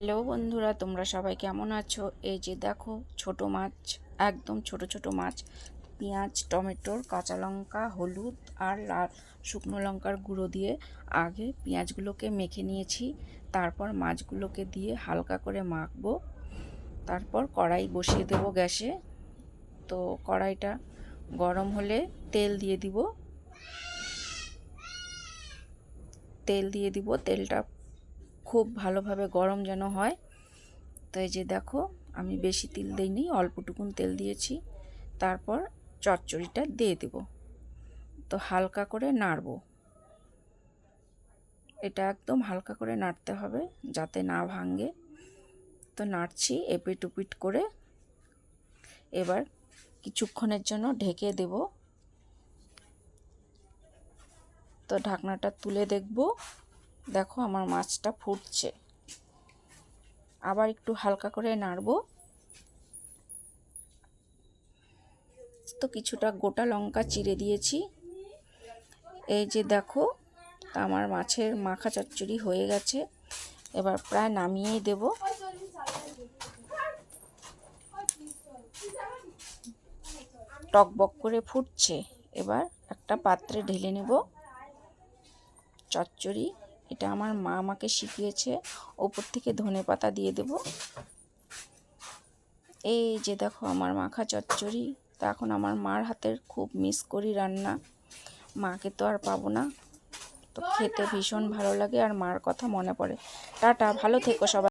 Hello বন্ধুরা, তোমরা সবাই কেমন আছো? এই যে দেখো, ছোট মাছ, একদম ছোট ছোট মাছ। পেঁয়াজ টমেটোর কাঁচা লঙ্কা, হলুদ আর লাল, শুকনো লঙ্কার গুঁড়ো দিয়ে আগে পেঁয়াজগুলোকে মেখে নিয়েছি। তারপর মাছগুলোকে দিয়ে হালকা করে মাখবো। তারপর কড়াই বসিয়ে দেবো গ্যাসে। তো কড়াইটা গরম হলে তেল দিয়ে দিব। তেল দিয়ে দিব তেলটা খুব ভালোভাবে গরম যেন হয়। তো এই যে দেখো, আমি বেশি তেল দিইনি, অল্পটুকুন তেল দিয়েছি। তারপর চচ্চড়িটা দিয়ে দেব। তো হালকা করে নাড়ব। এটা একদম হালকা করে নাড়তে হবে যাতে না ভাঙে। তো নাড়ছি এপিট উপিট করে। এবার কিছুক্ষণের জন্য ঢেকে দেব। তো ঢাকনাটা তুলে দেখব। দেখো আমার মাছটা ফুটছে। আবার একটু হালকা করে নাড়ব। তো কিছুটা গোটা লঙ্কা চিড়ে দিয়েছি। এই যে দেখো আমার মাছের মাখা চচ্চড়ি হয়ে গেছে। এবার প্রায় নামিয়েই দেব। টকবক করে ফুটছে। এবার একটা পাত্রে ঢেলে নেব। চচ্চড়ি। এটা আমার মা আমাকে শিখিয়েছে। ওপর থেকে ধনে পাতা দিয়ে দেব। এই যে দেখো আমার মাখা চচ্চড়ি। তা এখন আমার মার হাতের খুব মিস করি রান্না। মাকে তো আর পাবো না। তো খেতে ভীষণ ভালো লাগে আর মার কথা মনে পড়ে। টাটা, ভালো থেকো সবাই।